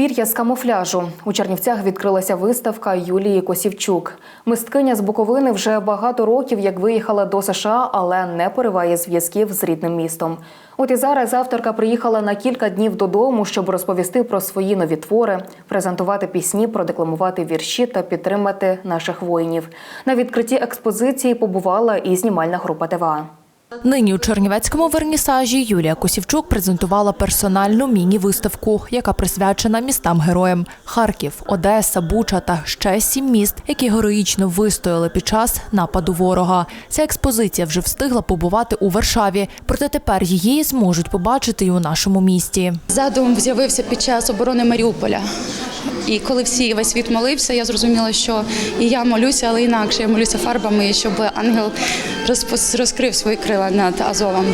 Пір'я з камуфляжу у Чернівцях відкрилася виставка Юлії Косівчук. Мисткиня з Буковини вже багато років як виїхала до США, але не пориває зв'язків з рідним містом. От і зараз авторка приїхала на кілька днів додому, щоб розповісти про свої нові твори, презентувати пісні, продекламувати вірші та підтримати наших воїнів. На відкритті експозиції побувала і знімальна група ТВА. Нині у Чернівецькому вернісажі Юлія Косівчук презентувала персональну міні-виставку, яка присвячена містам-героям Харків, Одеса, Буча та ще сім міст, які героїчно вистояли під час нападу ворога. Ця експозиція вже встигла побувати у Варшаві, проте тепер її зможуть побачити і у нашому місті. Задум з'явився під час оборони Маріуполя. І коли всі весь світ молився, я зрозуміла, що і я молюся, але інакше я молюся фарбами, щоб ангел розкрив свої крила над Азовом.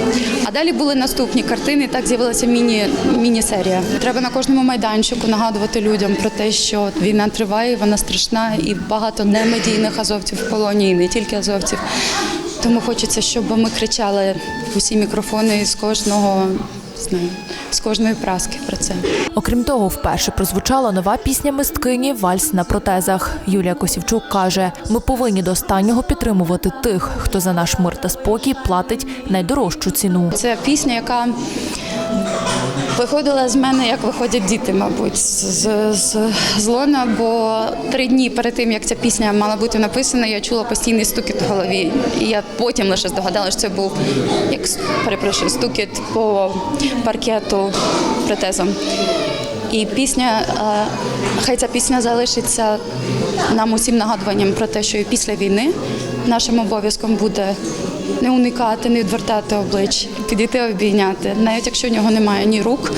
А далі були наступні картини. Так з'явилася міні, міні-серія. Треба на кожному майданчику нагадувати людям про те, що війна триває, вона страшна, і багато немедійних азовців в полоні, не тільки азовців. Тому хочеться, щоб ми кричали усі мікрофони з кожного знаю, з кожної праски про це. Окрім того, вперше прозвучала нова пісня мисткині Вальс на протезах. Юлія Косівчук каже: ми повинні до останнього підтримувати тих, хто за наш мир та спокій платить найдорожчу ціну. Це пісня, яка виходила з мене, як виходять діти, мабуть, з, з, з лона, бо три дні перед тим, як ця пісня мала бути написана, я чула постійний стукіт в голові. І я потім лише здогадалася, що це був як перепрошую, стукіт по паркету протезом. І пісня, хай ця пісня залишиться нам усім нагадуванням про те, що і після війни нашим обов'язком буде не уникати, не відвертати обличчя, підійти обійняти, навіть якщо в нього немає ні рук,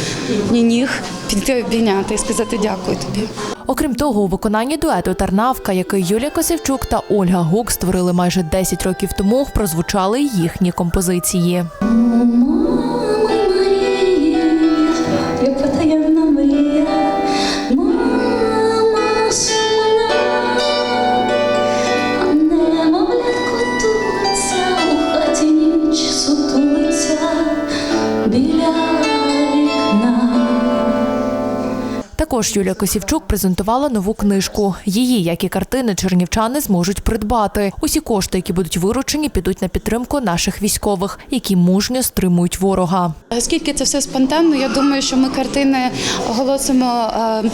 ні ніг, підійти обійняти і сказати дякую тобі. Окрім того, у виконанні дуету Тарнавка, який Юлія Косівчук та Ольга Гук створили майже 10 років тому, прозвучали їхні композиції. Біля вікна. Також Юлія Косівчук презентувала нову книжку. Її, як і картини, чернівчани зможуть придбати. Усі кошти, які будуть виручені, підуть на підтримку наших військових, які мужньо стримують ворога. Оскільки це все спонтанно, я думаю, що ми картини оголосимо, е,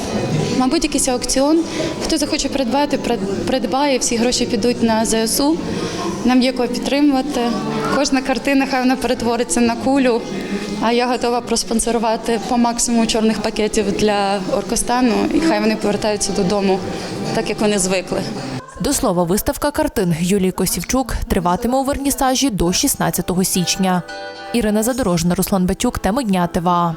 мабуть, якийсь аукціон. Хто захоче придбати, придбає, всі гроші підуть на ЗСУ. Нам є кого підтримувати. Кожна картина хай вона перетвориться на кулю. А я готова проспонсорувати по максимуму чорних пакетів для Оркостану, і хай вони повертаються додому, так як вони звикли. До слова, виставка картин Юлії Косівчук триватиме у вернісажі до 16 січня. Ірина Задорожна, Руслан Батюк, теми дня ТВА.